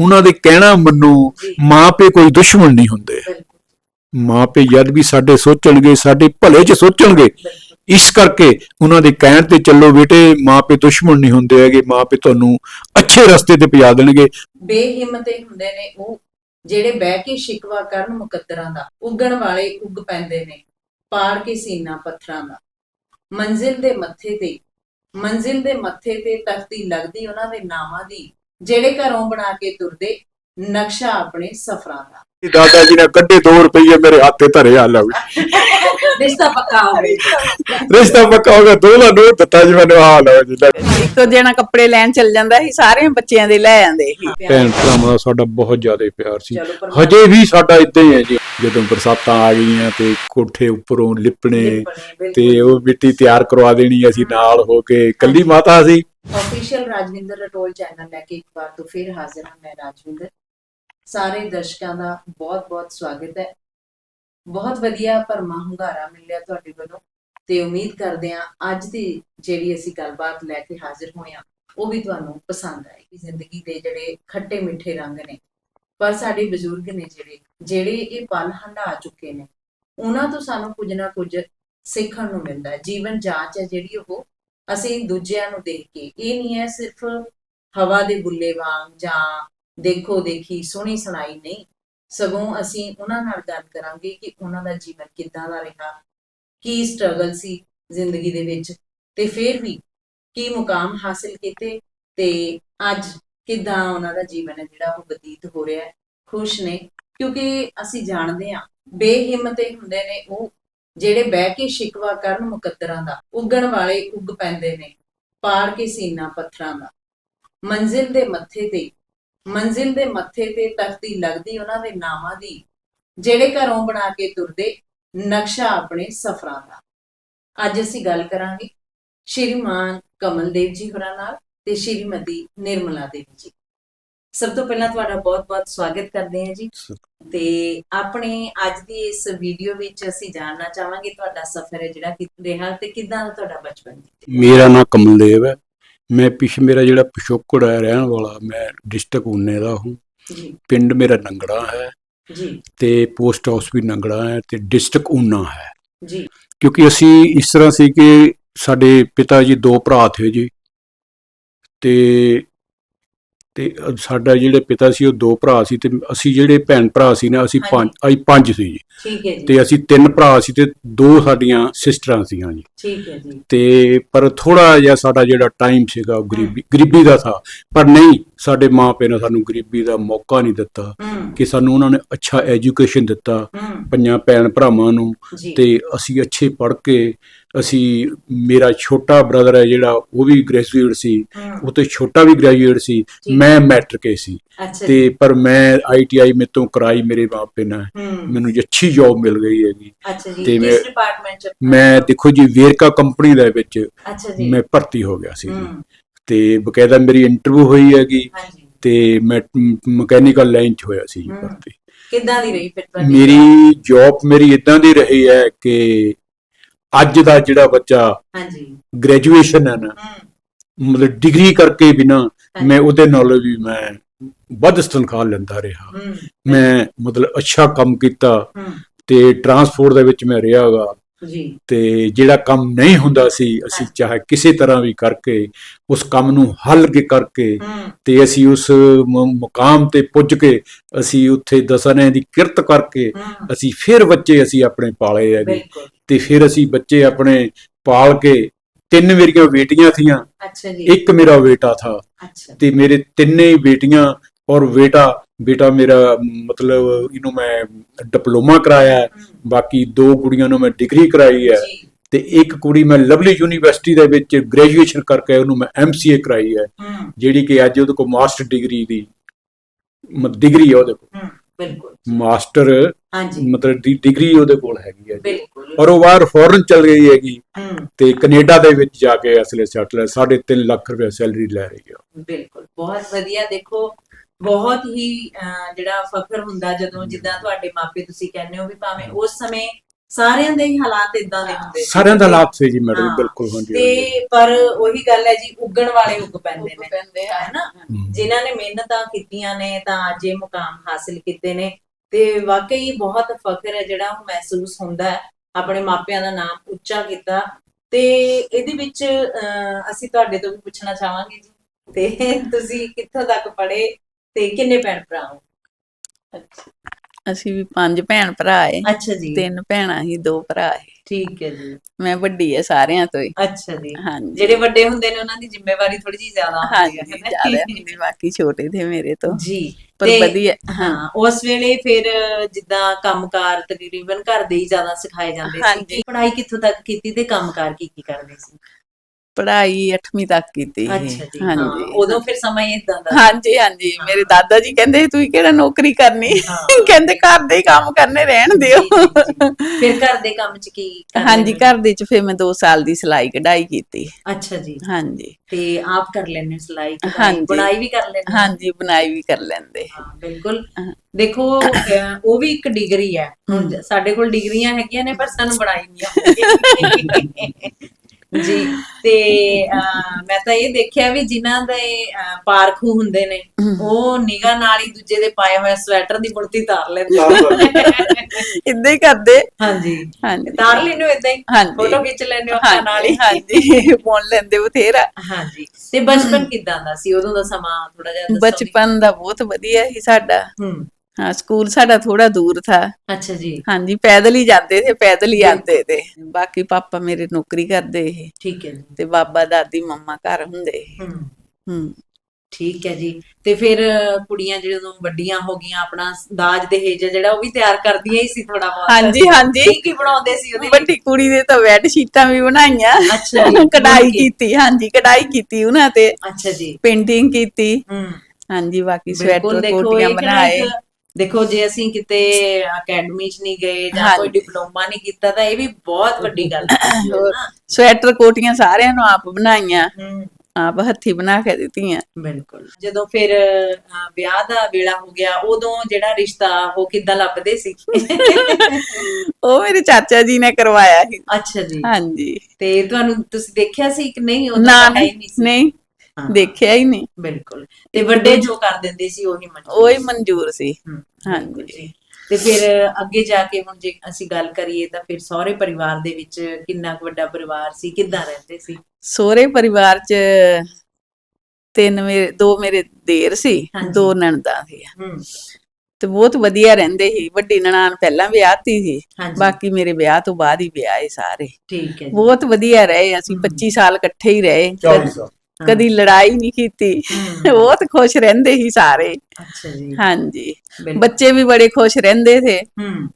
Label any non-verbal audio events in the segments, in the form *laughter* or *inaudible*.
ਉਹਨਾਂ ਦੇ ਕਹਿਣਾ ਮੰਨੋ ਜੀ। ਮਾਂ ਪਿਓ ਕੋਈ ਦੁਸ਼ਮਣ ਨਹੀਂ ਹੁੰਦੇ। ਬਿਲਕੁਲ। ਮਾਂ ਪਿਓ ਜਦ ਵੀ ਸਾਡੇ ਸੋਚਣਗੇ ਸਾਡੇ ਭਲੇ 'ਚ ਸੋਚਣਗੇ ਇਸ ਕਰਕੇ ਉਹਨਾਂ ਦੇ ਕਹਿਣ ਤੇ ਚੱਲੋ ਬੇਟੇ ਮਾਂ ਪਿਓ ਦੁਸ਼ਮਣ ਨਹੀਂ ਹੁੰਦੇ ਹੈਗੇ ਮਾਂ ਪਿਓ ਤੁਹਾਨੂੰ ਅੱਛੇ ਰਸਤੇ ਤੇ ਪਹੁੰਚਾ ਦੇਣਗੇ। ਬੇਹਿੰਮਤੇ ਹੁੰਦੇ ਨੇ ਉਹ ਜਿਹੜੇ ਬਹਿ ਕੇ ਸ਼ਿਕਵਾ ਕਰਨ ਮੁਕੱਦਰਾਂ ਦਾ ਉੱਗਣ ਵਾਲੇ ਉੱਗ ਪੈਂਦੇ ਨੇ ਪਾੜ ਕੇ ਸੀਨਾ ਪੱਥਰਾਂ ਦਾ। ਮੰਜ਼ਿਲ ਦੇ ਮੱਥੇ ਤੇ ਮੰਜ਼ਿਲ ਦੇ ਮੱਥੇ ਤੇ ਤਖਤੀ ਲੱਗਦੀ ਉਹਨਾਂ ਦੇ ਨਾਮਾਂ ਦੀ। ਜਿਹੜੇ ਘਰੋਂ ਬਣਾ ਕੇ ਤੁਰਦੇ ਨਕਸ਼ਾ ਆਪਣੇ ਸਫਰਾਂ ਦਾ। ਦਾਦਾ ਜੀ ਨੇ ਕੱਢੇ 2 ਰੁਪਏ ਮੇਰੇ ਹੱਥੇ ਧਰੇ ਆ ਲਓ ਰਿਸ਼ਤਾ ਪੱਕਾ ਹੋ ਗਿਆ। ਰਿਸ਼ਤਾ ਪੱਕਾ ਹੋ ਗਿਆ ਦੋ ਲਾ ਨੋਟ ਦਿੱਤਾ ਜੀ ਮੈਨੂੰ ਆ ਲਓ ਜੀ। ਇੱਕ ਜਣਾ ਕੱਪੜੇ ਲੈਣ ਚੱਲ ਜਾਂਦਾ ਸੀ ਸਾਰੇ ਬੱਚਿਆਂ ਦੇ ਲੈ ਆਂਦੇ ਸੀ। ਭੈਣ ਭਰਾਵਾਂ ਦਾ ਸਾਡਾ ਬਹੁਤ ਜ਼ਿਆਦਾ ਪਿਆਰ ਸੀ। ਹਜੇ ਵੀ ਸਾਡਾ ਇਦਾਂ ਹੀ ਹੈ ਜੀ। ਜਦੋਂ ਬਰਸਾਤਾਂ ਆ ਗਈਆਂ ਤੇ ਕੋਠੇ ਉੱਪਰੋਂ ਲਿਪਣੇ। ਤੇ ਉਹ ਮਿੱਟੀ ਤਿਆਰ ਕਰਵਾ ਦੇਣੀ ਅਸੀਂ ਨਾਲ ਹੋ ਕੇ ਕੱਲੀ ਮਾਤਾ ਸੀ। ਆਫੀਸ਼ੀਅਲ ਰਾਜਵਿੰਦਰ ਰਟੋਲ ਚੈਨਲ ਲੈ ਕੇ ਇੱਕ ਵਾਰ ਤੋਂ ਫਿਰ ਹਾਜ਼ਰ ਹਾਂ ਮੈਂ ਰਾਜਵਿੰਦਰ। ਸਾਰੇ ਦਰਸ਼ਕਾਂ ਦਾ ਬਹੁਤ-ਬਹੁਤ ਸਵਾਗਤ ਹੈ। ਬਹੁਤ ਵਧੀਆ ਭਰਮਾ ਹੁੰਗਾਰਾ ਮਿਲਿਆ ਤੁਹਾਡੇ ਵੱਲੋਂ ਤੇ ਉਮੀਦ ਕਰਦੇ ਹਾਂ ਅੱਜ ਦੀ ਜਿਹੜੀ ਅਸੀਂ ਗੱਲਬਾਤ ਲੈ ਕੇ ਹਾਜ਼ਰ ਹੋਏ ਹਾਂ, ਉਹ ਵੀ ਤੁਹਾਨੂੰ ਪਸੰਦ ਆਏਗੀ। ਜ਼ਿੰਦਗੀ ਦੇ ਜਿਹੜੇ ਖੱਟੇ ਮਿੱਠੇ ਰੰਗ ਨੇ, ਪਰ ਸਾਡੇ ਬਜ਼ੁਰਗ ਨੇ ਜਿਹੜੇ ਜਿਹੜੇ ਇਹ ਪਲ ਹੰਢਾ ਚੁੱਕੇ ਨੇ, ਉਹਨਾਂ ਤੋਂ ਸਾਨੂੰ ਕੁਝ ਨਾ ਕੁਝ ਸਿੱਖਣ ਨੂੰ ਮਿਲਦਾ ਹੈ। ਜੀਵਨ ਜਾਂਚ ਹੈ ਜਿਹੜੀ ਉਹ ਅਸੀਂ ਦੂਜਿਆਂ ਨੂੰ ਦੇਖ ਕੇ, ਇਹ ਨਹੀਂ ਹੈ ਸਿਰਫ ਹਵਾ ਦੇ ਬੁੱਲੇ ਵਾਂਗ ਜਾਂ ਦੇਖੋ ਦੇਖੀ, ਸੁਣੀ ਸੁਣਾਈ ਨਹੀਂ। ਸਗੋਂ ਅਸੀਂ ਉਹਨਾਂ ਨਾਲ ਗੱਲ ਕਰਾਂਗੇ ਕਿ ਉਹਨਾਂ ਦਾ ਜੀਵਨ ਕਿੱਦਾਂ ਦਾ ਰਿਹਾ, ਕੀ ਸਟਰਗਲ ਸੀ ਜ਼ਿੰਦਗੀ ਦੇ ਵਿੱਚ ਤੇ ਫਿਰ ਵੀ ਕੀ ਮੁਕਾਮ ਹਾਸਿਲ ਕੀਤੇ ਤੇ ਅੱਜ ਕਿੱਦਾਂ ਉਹਨਾਂ ਦਾ ਜੀਵਨ ਹੈ ਜਿਹੜਾ ਉਹ ਬਤੀਤ ਹੋ ਰਿਹਾ ਹੈ। ਖੁਸ਼ ਨੇ, ਕਿਉਂਕਿ ਅਸੀਂ ਜਾਣਦੇ ਹਾਂ, ਬੇਹਿੰਮਤੇ ਹੁੰਦੇ ਨੇ ਉਹ ਜਿਹੜੇ ਬਹਿ ਕੇ ਸ਼ਿਕਵਾ ਕਰਨ ਮੁਕੱਦਰਾਂ ਦਾ, ਉੱਗਣ ਵਾਲੇ ਉੱਗ ਪੈਂਦੇ ਨੇ, ਪਾੜ ਕੇ ਸੀਨਾ ਪੱਥਰਾਂ ਦਾ। ਮੰਜ਼ਿਲ ਦੇ ਮੱਥੇ ਤੇ, ਮੰਜ਼ਿਲ ਦੇ ਮੱਥੇ ਤੇ ਤਖਤੀ ਲੱਗਦੀ ਉਹਨਾਂ ਦੇ ਨਾਮਾਂ ਦੀ, ਜਿਹੜੇ ਘਰੋਂ ਬਣਾ ਕੇ ਤੁਰਦੇ, ਨਕਸ਼ਾ ਆਪਣੇ ਸਫਰਾਂ ਦਾ। ਅੱਜ ਅਸੀਂ ਗੱਲ ਕਰਾਂਗੇ ਸ਼੍ਰੀਮਾਨ ਕਮਲਦੇਵ ਜੀ ਹੋਰਾਂ ਨਾਲ ਤੇ ਸ਼੍ਰੀਮਤੀ ਨਿਰਮਲਾ ਦੇਵੀ ਜੀ। ਸਭ ਤੋਂ ਪਹਿਲਾਂ ਤੁਹਾਡਾ ਬਹੁਤ-ਬਹੁਤ ਸਵਾਗਤ ਕਰਦੇ ਹਾਂ ਜੀ। ਤੇ ਆਪਣੇ ਅੱਜ ਦੀ ਇਸ ਵੀਡੀਓ ਵਿੱਚ ਅਸੀਂ ਜਾਣਨਾ ਚਾਹਾਂਗੇ ਤੁਹਾਡਾ ਸਫ਼ਰ ਹੈ ਜਿਹੜਾ ਕਿ ਰਿਹਾ ਤੇ ਕਿਦਾਂ ਦਾ ਤੁਹਾਡਾ ਬਚਪਨ ਮੇਰਾ ਨਾਮ ਕਮਲਦੇਵ ਹੈ। ਮੈਂ ਪਿਛ ਮੇਰਾ ਜਿਹੜਾ ਪਿਛੋਕੜ ਹੈ ਰਹਿਣ ਵਾਲਾ ਮੈਂ ਡਿਸਟ੍ਰਿਕਟ ਉਨੇ ਦਾ ਹੂੰ। ਪਿੰਡ ਮੇਰਾ ਨੰਗੜਾ ਹੈ। ਜੀ। ਤੇ ਪੋਸਟ ਹਾਊਸ ਵੀ ਨੰਗੜਾ ਹੈ ਤੇ ਡਿਸਟ੍ਰਿਕਟ ਊਨਾ ਹੈ। ਜੀ। ਕਿਉਂਕਿ ਅਸੀਂ ਇਸ ਤਰ੍ਹਾਂ ਸੀ ਕਿ ਸਾਡੇ ਪਿਤਾ ਜੀ ਦੋ ਭਰਾ ਥੇ ਜੀ। ਤੇ ਤੇ ਸਾਡਾ ਜਿਹੜੇ ਪਿਤਾ ਸੀ ਉਹ ਦੋ ਭਰਾ ਸੀ ਤੇ ਅਸੀਂ ਜਿਹੜੇ ਭੈਣ ਭਰਾ ਸੀ ਨਾ ਅਸੀਂ ਪੰਜ ਅਸੀਂ ਪੰਜ ਸੀ ਜੀ। ਠੀਕ ਹੈ ਜੀ। ਤੇ ਅਸੀਂ ਤਿੰਨ ਭਰਾ ਸੀ ਤੇ ਦੋ ਸਾਡੀਆਂ ਸਿਸਟਰਾਂ ਸੀਗੀਆਂ ਜੀ। ਠੀਕ ਹੈ ਜੀ। ਤੇ ਪਰ ਥੋੜਾ ਜਿਹਾ ਸਾਡਾ ਜਿਹੜਾ ਟਾਈਮ ਸੀਗਾ ਉਹ ਗਰੀਬੀ ਗਰੀਬੀ ਦਾ ਥਾ। ਪਰ ਨਹੀਂ ਸਾਡੇ ਮਾਪੇ ਨੇ ਸਾਨੂੰ ਗਰੀਬੀ ਦਾ ਮੌਕਾ ਨਹੀਂ ਦਿੱਤਾ। ਕਿ ਸਾਨੂੰ ਉਹਨਾਂ ਨੇ ਅੱਛਾ ਐਜੂਕੇਸ਼ਨ ਦਿੱਤਾ। ਪੰਜਾਂ ਭੈਣ ਭਰਾਵਾਂ ਨੂੰ ਤੇ ਅਸੀਂ ਅੱਛੇ ਪੜ੍ਹ ਕੇ ਅਸੀਂ ਮੇਰਾ ਛੋਟਾ ਬ੍ਰਦਰ ਹੈ ਜਿਹੜਾ ਉਹ ਵੀ ਗ੍ਰੈਜੂਏਟ ਸੀ ਉਹ ਤੇ ਛੋਟਾ ਵੀ ਗ੍ਰੈਜੂਏਟ ਸੀ। ਮੈਂ ਮੈਟ੍ਰਿਕ ਸੀ। ਤੇ ਪਰ ਮੈਂ ਆਈਟੀਆਈ ਮੇਤੋਂ ਕਰਾਈ ਮੇਰੇ ਮਾਪੇ ਨੇ ਮੈਨੂੰ ਅੱਛੀ ਜੌਬ ਮਿਲ ਗਈ ਹੈਗੀ। ਤੇ ਮੈਂ- ਮੈਂ ਦੇਖੋ ਜੀ ਵੇਰਕਾ ਕੰਪਨੀ ਦੇ ਵਿੱਚ ਮੈਂ ਭਰਤੀ ਹੋ ਗਿਆ ਸੀ ਤੇ ਬਕਾਇਦਾ ਮੇਰੀ ਇੰਟਰਵਿਊ ਹੋਈ ਹੈਗੀ। ਤੇ ਮੈਂ ਮਕੈਨੀਕਲ ਲਾਈਨ 'ਚ ਹੋਇਆ ਸੀ ਜੀ। ਭਰਤੀ। ਕਿੱਦਾਂ ਦੀ ਰਹੀ ਫਿਰ ਮੇਰੀ ਜੌਬ ਮੇਰੀ ਇਦਾਂ ਦੀ ਰਹੀ ਹੈ ਕਿ ਅੱਜ ਦਾ ਜਿਹੜਾ ਬੱਚਾ ਹਾਂਜੀ। ਗ੍ਰੈਜੂਏਸ਼ਨ ਹੈ ਨਾ ਮਤਲਬ ਡਿਗਰੀ ਕਰਕੇ ਬਿਨਾ ਮੈਂ ਉਹਦੇ ਨਾਲ ਵੀ ਮੈਂ ਵੱਧ ਤਨਖਾਹ ਲੈਂਦਾ ਰਿਹਾ। ਮੈਂ ਮਤਲਬ ਅੱਛਾ ਕੰਮ ਕੀਤਾ ਤੇ ਟਰਾਂਸਪੋਰਟ ਦੇ ਵਿੱਚ ਮੈਂ ਰਿਹਾਗਾ ਜੀ। ਤੇ ਜਿਹੜਾ ਕੰਮ ਨਹੀਂ ਹੁੰਦਾ ਸੀ ਅਸੀਂ ਚਾਹੇ ਕਿਸੇ ਤਰ੍ਹਾਂ ਵੀ ਕਰਕੇ ਉਸ ਕੰਮ ਨੂੰ ਹੱਲ ਕੇ ਕਰਕੇ ਤੇ ਅਸੀਂ ਉਸ ਮੁਕਾਮ ਤੇ ਪੁੱਜ ਕੇ ਅਸੀਂ ਉੱਥੇ ਦਸਨੇ ਦੀ ਕਿਰਤ ਕਰਕੇ ਅਸੀਂ ਫਿਰ ਬੱਚੇ ਅਸੀਂ ਆਪਣੇ ਪਾਲੇ ਹੈਗੇ। ਤੇ ਫਿਰ ਅਸੀਂ ਬੱਚੇ ਆਪਣੇ ਪਾਲ ਕੇ ਤਿੰਨ ਮੇਰੀਆਂ ਬੇਟੀਆਂ ਥੀਆਂ। ਅੱਛਾ ਜੀ। ਇੱਕ ਮੇਰਾ ਬੇਟਾ ਥਾ। ਤੇ ਮੇਰੇ ਤਿੰਨੇ ਹੀ ਬੇਟੀਆਂ ਔਰ ਬੇਟਾ ਬੇਟਾ ਮੇਰਾ ਮਤਲਬ ਇਹਨੂੰ ਮੈਂ ਡਿਪਲੋਮਾ ਕਰਾਇਆ ਬਾਕੀ ਦੋ ਕੁੜੀਆਂ ਨੂੰ ਮੈਂ ਡਿਗਰੀ ਕਰਾਈ ਹੈ ਤੇ ਇੱਕ ਕੁੜੀ ਮੈਂ ਲਵਲੀ ਯੂਨੀਵਰਸਿਟੀ ਦੇ ਵਿੱਚ ਗ੍ਰੈਜੂਏਸ਼ਨ ਕਰਕੇ ਉਹਨੂੰ ਮੈਂ ਐਮਸੀਏ ਕਰਾਈ ਹੈ ਜਿਹੜੀ ਕਿ ਅੱਜ ਉਹਦੇ ਕੋਲ ਮਾਸਟਰ ਡਿਗਰੀ ਦੀ ਡਿਗਰੀ ਹੈ ਉਹਦੇ ਕੋਲ। ਬਿਲਕੁਲ। ਮਾਸਟਰ ਹਾਂਜੀ। ਮਤਲਬ ਦੀ ਡਿਗਰੀ ਉਹਦੇ ਕੋਲ ਹੈਗੀ ਹੈ ਬਿਲਕੁਲ। ਔਰ ਉਹ ਬਾਹਰ ਫੋਰਨ ਚਲ ਗਈ ਹੈਗੀ ਤੇ ਕੈਨੇਡਾ ਦੇ ਵਿੱਚ ਜਾ ਕੇ ਅਸਲੇ ਸੈਟਲ ਹੈ 3.5 ਲੱਖ ਰੁਪਏ ਸੈਲਰੀ ਲੈ ਰਹੀ ਹੈ। ਬਿਲਕੁਲ। ਬਹੁਤ ਵਧੀਆ। ਦੇਖੋ ਬਹੁਤ ਹੀ ਜਿਹੜਾ ਫਖਰ ਹੁੰਦਾ ਜਦੋਂ ਜਿੱਦਾਂ ਤੁਹਾਡੇ ਮਾਪੇ ਤੁਸੀਂ ਕਹਿੰਦੇ ਹੋ ਵੀ ਭਾਵੇਂ ਉਸ ਸਮੇਂ ਸਾਰਿਆਂ ਦੇ ਹੀ ਹਾਲਾਤ ਇਦਾਂ ਦੇ ਹੁੰਦੇ ਸੀ। ਸਾਰਿਆਂ ਦਾ ਹਾਲਾਤ ਸੀ ਜੀ ਮੈਡਮ। ਬਿਲਕੁਲ ਹਾਂਜੀ। ਤੇ ਪਰ ਉਹੀ ਗੱਲ ਹੈ ਜੀ ਉੱਗਣ ਵਾਲੇ ਉੱਗ ਪੈਂਦੇ ਨੇ ਪੈਂਦੇ ਹੈ ਨਾ। ਜਿਨ੍ਹਾਂ ਨੇ ਮਿਹਨਤਾਂ ਕੀਤੀਆਂ ਨੇ ਤਾਂ ਅੱਜ ਇਹ ਮੁਕਾਮ ਹਾਸਿਲ ਕੀਤੇ ਨੇ ਤੇ ਵਾਕਈ ਬਹੁਤ ਫਖਰ ਹੈ ਜਿਹੜਾ ਉਹ ਮਹਿਸੂਸ ਹੁੰਦਾ ਹੈ ਆਪਣੇ ਮਾਪਿਆਂ ਦਾ ਨਾਮ ਉੱਚਾ ਕੀਤਾ ਤੇ ਇਹਦੇ ਵਿੱਚ ਅਹ, ਅਸੀਂ ਤੁਹਾਡੇ ਤੋਂ ਵੀ ਪੁੱਛਣਾ ਚਾਹਾਂਗੇ ਜੀ ਤੇ ਤੁਸੀਂ ਕਿੱਥੋਂ ਤੱਕ ਪੜ੍ਹੇ ਤੇ ਕਿੰਨੇ ਭੈਣ ਭਰਾ ਹੋ? ਅਸੀਂ ਵੀ ਪੰਜ ਭੈਣ ਭਰਾ ਏ। ਅੱਛਾ ਜੀ। ਤਿੰਨ ਭੈਣਾਂ ਹੀ ਦੋ ਭਰਾ ਏ। ਠੀਕ ਹੈ ਜੀ। ਮੈਂ ਵੱਡੀ ਏ ਸਾਰਿਆਂ ਤੋਂ ਹੀ। ਅੱਛਾ ਜੀ। ਹਾਂਜੀ। ਜਿਹੜੇ ਵੱਡੇ ਹੁੰਦੇ ਨੇ ਉਹਨਾਂ ਦੀ ਜ਼ਿੰਮੇਵਾਰੀ ਥੋੜੀ ਜਿਹੀ ਜ਼ਿਆਦਾ ਹਾਂਜੀ ਹੁੰਦੀ ਹੈ ਜ਼ਿਆਦਾ ਹੁੰਦੀ। ਬਾਕੀ ਛੋਟੇ ਥੇ ਮੇਰੇ ਤੋਂ। ਜੀ। ਪਰ ਵਧੀਆ ਹਾਂ। ਉਸ ਵੇਲੇ ਫਿਰ ਜਿੱਦਾਂ ਕੰਮਕਾਰ ਤਕਰੀਬਨ ਘਰ ਦੇ ਹੀ ਜ਼ਿਆਦਾ ਸਿਖਾਏ ਜਾਂਦੇ ਸੀ ਹਾਂਜੀ। ਪੜ੍ਹਾਈ ਕਿੱਥੋਂ ਤੱਕ ਕੀਤੀ ਤੇ ਕੰਮਕਾਰ ਕੀ ਕੀ ਕਰਦੇ ਸੀ? ਪੜ੍ਹਾਈ 8ਵੀਂ ਤੱਕ ਕੀਤੀ ਸੀ। ਅੱਛਾ ਜੀ ਹਾਂ ਹਾਂਜੀ। ਉਦੋਂ ਫਿਰ ਸਮਾਂ ਹੀ ਇਦਾਂ ਦਾ ਹਾਂਜੀ ਹਾਂਜੀ। ਮੇਰੇ ਦਾਦਾ ਜੀ ਕਹਿੰਦੇ ਤੂੰ ਕਿਹੜਾ ਨੌਕਰੀ ਕਰਨੀ? ਹਾਂ। *laughs* ਕਹਿੰਦੇ ਘਰ ਦੇ ਹੀ ਕੰਮ ਕਰਨੇ ਰਹਿਣ ਦਿਓ। ਫਿਰ ਘਰ ਦੇ ਕੰਮ ਚ ਕੀ ਕਰਦੇ ਹਾਂਜੀ? ਘਰ ਦੇ ਚ ਫਿਰ ਮੈਂ 2 ਸਾਲ ਦੀ ਸਿਲਾਈ ਕਢਾਈ ਕੀਤੀ। ਅੱਛਾ ਜੀ। ਹਾਂਜੀ। ਤੇ ਆਪ ਕਰ ਲੈਣੇ ਸਿਲਾਈ ਕਢਾਈ, ਹਾਂਜੀ। ਬੁਣਾਈ ਵੀ ਕਰ ਲੈਣੇ ਹਾਂਜੀ ਬੁਣਾਈ ਵੀ ਕਰ ਲੈਂਦੇ। ਹਾਂ ਬਿਲਕੁਲ। ਹਾਂ। ਦੇਖੋ ਅਹ, ਉਹ ਵੀ ਇੱਕ ਡਿਗਰੀ ਹੈ। ਹੁਣ ਸਾਡੇ ਕੋਲ ਡਿਗਰੀਆਂ ਹੈਗੀਆਂ ਨੇ ਪਰ ਸਾਨੂੰ ਬਣਾਈ ਨਹੀਂ ਆਉਂਦੀ। *laughs* ਜੀ ਤੇ ਮੈਂ ਤਾਂ ਇਹ ਦੇਖਿਆ ਵੀ ਜਿਨ੍ਹਾਂ ਦੇ ਪਾਰਖੂ ਹੁੰਦੇ ਨੇ। ਉਹ ਨਿਗਾ ਨਾਲ ਹੀ ਦੂਜੇ ਦੇ ਪਾਏ ਹੋਏ ਸਵੈਟਰ ਦੀ ਬੁਣਤੀ ਤਾਰ ਲੈਂਦੇ ਇਦਾਂ ਹੀ ਕਰਦੇ। ਹਾਂਜੀ। ਹਾਂਜੀ। ਤਾਰ ਲੈਣੋ ਇਦਾਂ ਹੀ। ਫੋਟੋ ਖਿੱਚ ਲੈਣੇ ਅੱਖਾਂ ਨਾਲ ਹੀ? ਹਾਂਜੀ ਹਾਂਜੀ। ਬੁਣ ਲੈਂਦੇ ਬਥੇਰਾ। ਹਾਂਜੀ। ਤੇ ਬਚਪਨ ਕਿਦਾਂ ਦਾ ਸੀ? ਉਦੋਂ ਦਾ ਸਮਾਂ ਥੋੜਾ ਜਿਹਾ ਦੱਸੋ ਬਚਪਨ ਦਾ ਬਹੁਤ ਵਧੀਆ ਸੀ ਸਾਡਾ। ਹੂੰ। ਹਾਂ ਸਕੂਲ ਸਾਡਾ ਥੋੜਾ ਦੂਰ ਥਾ। ਅੱਛਾ ਜੀ। ਹਾਂਜੀ ਪੈਦਲ ਹੀ ਜਾਂਦੇ ਥੇ ਪੈਦਲ ਹੀ ਆਉਂਦੇ ਤੇ। ਬਾਕੀ ਪਾਪਾ ਮੇਰੇ ਨੌਕਰੀ ਕਰਦੇ ਸੀ। ਠੀਕ ਹੈ ਜੀ। ਤੇ ਬਾਬਾ ਦਾਦੀ ਮੰਮਾ ਘਰ ਹੁੰਦੇ ਸੀ। ਹੂੰ। ਹੂੰ। ਠੀਕ ਹੈ ਜੀ। ਤੇ ਫਿਰ ਕੁੜੀਆਂ ਜਦੋਂ ਵੱਡੀਆਂ ਹੋ ਗਈਆਂ ਆਪਣਾ ਦਾਜ ਦਹੇਜ ਜਿਹੜਾ ਉਹ ਵੀ ਤਿਆਰ ਕਰਦੀਆਂ ਹੀ ਸੀ ਥੋੜਾ ਬਹੁਤ। ਹਾਂਜੀ ਹਾਂਜੀ। ਕੀ ਬਣਾਉਂਦੇ ਸੀ ਉਹਦੇ ਵੱਡੀ ਕੁੜੀ ਦੇ ਤਾਂ ਬੈੱਡ ਸ਼ੀਟਾਂ ਵੀ ਬਣਾਈਆਂ। ਅੱਛਾ ਜੀ, ਕਢਾਈ ਕੇ। ਕੀਤੀ ਹਾਂਜੀ ਕਢਾਈ ਕੀਤੀ ਉਹਨਾਂ ਤੇ। ਅੱਛਾ ਜੀ। ਪੇਂਟਿੰਗ ਕੀਤੀ। ਹੂੰ। ਹਾਂਜੀ ਬਾਕੀ ਬਿਲਕੁਲ ਸਵੈਟਰ ਦੇਖੋ ਕੋਟੀਆਂ ਇਹ ਕਿਹੜਾ ਬਣਾਏ। ਇੱਕ- ਦੇਖੋ ਜੇ ਅਸੀਂ ਕਿਤੇ ਅਕੈਡਮੀ 'ਚ ਨਹੀਂ ਗਏ ਜਾਂ ਕੋਈ। ਡਿਪਲੋਮਾ ਨਹੀਂ ਕੀਤਾ ਤਾਂ ਇਹ ਵੀ ਬਹੁਤ ਵੱਡੀ ਗੱਲ ਹੈ। *coughs* ਸਵੈਟਰ ਕੋਟੀਆਂ ਸਾਰਿਆਂ ਨੂੰ ਆਪ ਬਣਾਈਆਂ ਆਪ ਹੱਥੀ ਬਣਾ ਕੇ ਦਿੱਤੀਆਂ। ਬਿਲਕੁਲ। ਜਦੋਂ ਫਿਰ ਵਿਆਹ ਦਾ ਵੇਲਾ ਹੋ ਗਿਆ ਉਦੋਂ ਜਿਹੜਾ ਰਿਸ਼ਤਾ ਉਹ ਕਿੱਦਾਂ ਲੱਭਦੇ ਸੀ? *laughs* ਉਹ ਮੇਰੇ ਚਾਚਾ ਜੀ ਨੇ ਕਰਵਾਇਆ ਸੀ। ਅੱਛਾ ਜੀ। ਹਾਂਜੀ। ਤੇ ਤੁਹਾਨੂੰ ਤੁਸੀਂ ਦੇਖਿਆ ਸੀ ਕਿ ਨਹੀਂ? ਉਦੋਂ ਨਾ ਤਾਂ ਹੈ ਹੀ ਨਹੀਂ ਨਹੀਂ। ਦੇਖਿਆ ਹੀ ਨਹੀਂ। ਬਿਲਕੁਲ। ਤੇ ਵੱਡੇ ਜੋ ਕਰ ਦਿੰਦੇ ਸੀ ਉਹੀ ਮਨਜ਼ੂਰ ਉਹ ਹੀ ਮਨਜ਼ੂਰ ਸੀ। ਹਾਂਜੀ। ਤੇ ਫਿਰ ਅੱਗੇ ਜਾ ਕੇ ਹੁਣ ਜੇ ਅਸੀਂ ਗੱਲ ਕਰੀਏ ਤਾਂ ਫਿਰ ਸਹੁਰੇ ਪਰਿਵਾਰ ਦੇ ਵਿੱਚ ਕਿੰਨਾ ਕੁ ਵੱਡਾ ਪਰਿਵਾਰ ਸੀ ਕਿੱਦਾਂ ਰਹਿੰਦੇ ਸੀ? ਸਹੁਰੇ ਪਰਿਵਾਰ ਚ ਤਿੰਨ ਮੇਰੇ ਦੋ ਮੇਰੇ ਦੇਰ ਸੀ। ਦੋ ਨਣਦਾਂ ਸੀ। ਹੂੰ। ਤੇ ਬਹੁਤ ਵਧੀਆ ਰਹਿੰਦੇ ਸੀ। ਵੱਡੀ ਨਨਾਣ ਪਹਿਲਾਂ ਵਿਆਹਤੀ ਸੀ ਹਾਂਜੀ। ਬਾਕੀ ਮੇਰੇ ਵਿਆਹ ਤੋਂ ਬਾਅਦ ਹੀ ਵਿਆਹੇ ਸਾਰੇ। ਠੀਕ ਹੈ ਬਹੁਤ ਵਧੀਆ ਰਹੇ ਅਸੀਂ ਹਮ। 25 ਸਾਲ ਇਕੱਠੇ ਹੀ ਰਹੇ। 40 ਸਾਲ। ਹਾਂ। ਕਦੀ ਲੜਾਈ ਨਹੀਂ ਕੀਤੀ। ਬਹੁਤ ਖੁਸ਼ ਰਹਿੰਦੇ ਸੀ ਸਾਰੇ। ਅੱਛਾ ਜੀ। ਹਾਂਜੀ। ਬੱਚੇ ਵੀ ਬੜੇ ਖੁਸ਼ ਰਹਿੰਦੇ ਥੇ। ਹੂੰ।